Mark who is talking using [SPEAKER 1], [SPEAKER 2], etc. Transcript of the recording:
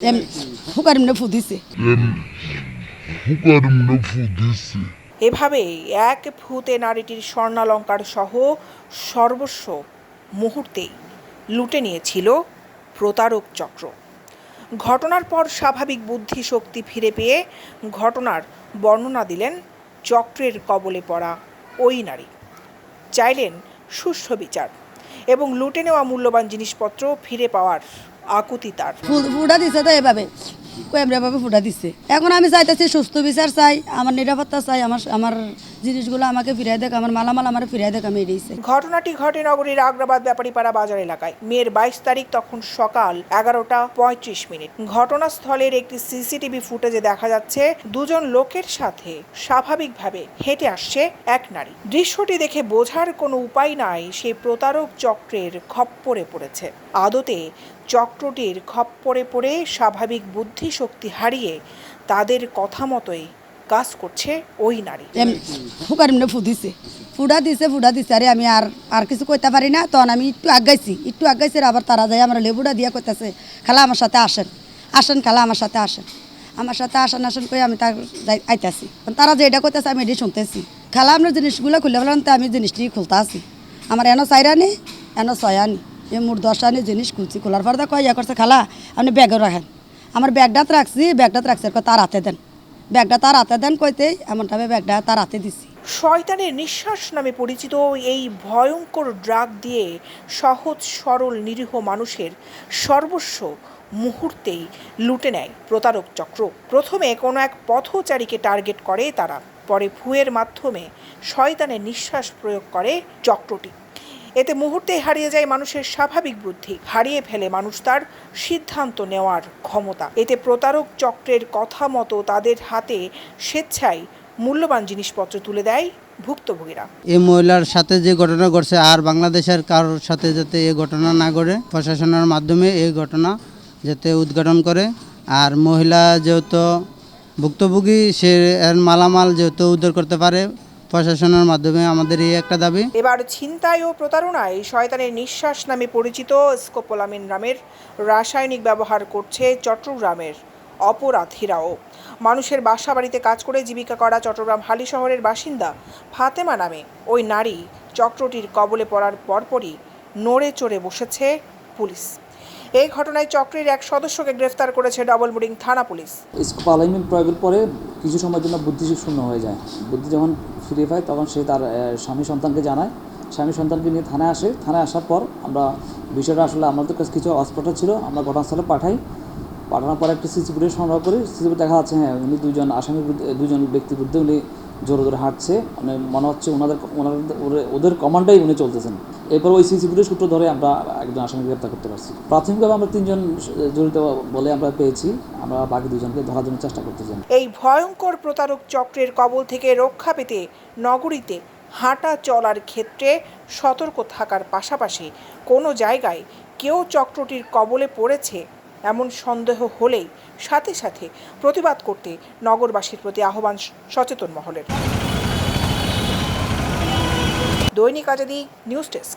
[SPEAKER 1] হুকার
[SPEAKER 2] হুকার
[SPEAKER 3] এভাবে এক ফুতে নারীটির স্বর্ণালঙ্কার সহ সর্বস্ব মুহূর্তেই লুটে নিয়েছিল প্রতারক চক্র। ঘটনার পর স্বাভাবিক বুদ্ধি শক্তি ফিরে পেয়ে ঘটনার বর্ণনা দিলেন চক্রের কবলে পড়া ওই নারী। চাইলেন সুষ্ঠু বিচার। এবং লুটে নেওয়া মূল্যবান জিনিসপত্র ফিরে পাওয়ার আকুতি তার।
[SPEAKER 1] ফুটা দিছে তো এভাবে। এমরাভাবে ফুটা দিছে? এখন আমি চাইতেছি সুস্থ বিচার চাই, আমার নিরাপত্তা চাই, আমার আমার জিনিসগুলো আমাকে ফিরিয়ে দেখ, আমার মালামাল আমার ফিরিয়ে দেখ, আমি এড়িয়েছি
[SPEAKER 3] ঘটনাটি ঘটে নগরীর আগ্রাবাদ ব্যাপারীপাড়া বাজার এলাকায়। মেয়ের বাইশ তারিখ তখন সকাল এগারোটা পঁয়ত্রিশ মিনিট। ঘটনাস্থলের একটি সিসিটিভি ফুটেজে দেখা যাচ্ছে, দুজন লোকের সাথে স্বাভাবিকভাবে হেঁটে আসছে এক নারী। দৃশ্যটি দেখে বোঝার কোনো উপায় নাই সেই প্রতারক চক্রের খপ্পরে পড়েছে। আদতে চক্রটির খপ্পরে পড়ে স্বাভাবিক বুদ্ধি শক্তি হারিয়ে তাদের কথা মতোই কাজ করছে ওই নারী।
[SPEAKER 1] হুকার ফু দিছে। ফুটা দিছে ফুটা দিছে। আরে আমি আর আর কিছু কইতে পারি না। তখন আমি একটু আগাইছি। একটু আগাইছি, আবার তারা যায় আমার লেবুটা দিয়া কইতাছে, খালা আমার সাথে আসেন। আসেন খালা আমার সাথে আসেন। আমার সাথে আসেন আসেন কই আমি তার আইতাছি। তারা যে এটা কইতাছে, আমি এটি শুনতেছি। খালা আপনার জিনিসগুলো খুলে ফেলাম, তো আমি জিনিসটি খুলতে আসি আমার এনো চাইরানি এনো ছয়ানি এ মোট দশটানি জিনিস খুলছি। খোলার পর কয় ইয়া করছে, খালা, আপনি ব্যাগও রাখেন। আমার ব্যাগটাত রাখছি ব্যাগটাত রাখছি তার হাতে দেন। ব্যাগটা তার হাতে দেন কইতেই এমনভাবে ব্যাগটা তার হাতে দিছি।
[SPEAKER 3] শয়তানের নিঃশ্বাস নামে পরিচিত এই ভয়ঙ্কর ড্রাগ দিয়ে সহজ, সরল, নিরীহ মানুষের সর্বস্ব মুহূর্তেই লুটে নেয় প্রতারক চক্র। প্রথমে কোনো এক পথচারীকে টার্গেট করে তারা, পরে ভুয়ের মাধ্যমে শয়তানের নিঃশ্বাস প্রয়োগ করে চক্রটি। এতে মুহূর্তে হারিয়ে যায় মানুষের স্বাভাবিক বুদ্ধি। হারিয়ে ফেলে মানুষ তার সিদ্ধান্ত নেওয়ার ক্ষমতা। এতে প্রতারক চক্রের কথা মতো তাদের হাতে স্বেচ্ছায় মূল্যবান জিনিসপত্র তুলে দেয় ভুক্তভোগীরা।
[SPEAKER 4] এই মহিলার সাথে যে ঘটনা ঘটছে আর বাংলাদেশের কারোর সাথে যাতে এই ঘটনা না ঘটে, প্রশাসনের মাধ্যমে এই ঘটনা যাতে উদ্ঘাটন করে। আর মহিলা যেহেতু ভুক্তভোগী, সে এর মালামাল যেহেতু উদ্ধার করতে পারে প্রশাসনের মাধ্যমে আমাদের এই একটা দাবি।
[SPEAKER 3] এবার ছিনতাই ও প্রতারণায় শয়তানের নিঃশ্বাস নামে পরিচিত স্কোপোলামিন নামের রাসায়নিক ব্যবহার করছে চট্টগ্রামের অপরাধীরাও। মানুষের বাসা বাড়িতে কাজ করে জীবিকা করা চট্টগ্রাম হালি শহরের বাসিন্দা ফাতেমা নামে ওই নারী চক্রটির কবলে পড়ার পরপরই নড়ে চড়ে বসেছে পুলিশ। এই ঘটনায় চক্রের এক সদস্যকে গ্রেফতার করেছে ডবল বুডিং থানা পুলিশ।
[SPEAKER 5] স্কোপালাইমিন প্রয়োগের পরে কিছু সময়ের জন্য বুদ্ধি শূন্য হয়ে যায়। বুদ্ধি যখন ফিরে পায় তখন সে তার স্বামী সন্তানকে জানায়। স্বামী সন্তানকে নিয়ে থানায় আসে। থানায় আসার পর আমরা বিষয়টা আসলে আমাদের কাছে কিছু অস্পষ্ট ছিল, আমরা ঘটনাস্থলে পাঠাই। পাঠানোর পর একটি সিসি ফুটেজ সংগ্রহ করি। সিসি দেখা যাচ্ছে হ্যাঁ উনি দুজন বিরুদ্ধে দুজন ব্যক্তির বিরুদ্ধে উনি জোরে জোরে হাঁটছে। মানে মনে হচ্ছে ওনাদের ওনাদের, ওদের কমান্ডাই উনি চলতেছেন। এরপর ওই সিসি ফুটেজ সূত্র ধরে আমরা একজন আসামি গ্রেপ্তার করতে পারছি। প্রাথমিকভাবে আমরা তিনজন জড়িত বলে আমরা পেয়েছি। আমরা বাকি দুজনকে ধরার জন্য চেষ্টা করতেছি।
[SPEAKER 3] এই ভয়ঙ্কর প্রতারক চক্রের কবল থেকে রক্ষা পেতে নগরীতে হাঁটা চলার ক্ষেত্রে সতর্ক থাকার পাশাপাশি কোনো জায়গায় কেউ চক্রটির কবলে পড়েছে এমন সন্দেহ হলেই সাথে সাথে প্রতিবাদ করতে নগরবাসীর প্রতি আহ্বান সচেতন মহলের। দৈনিক আজাদি নিউজ ডেস্ক।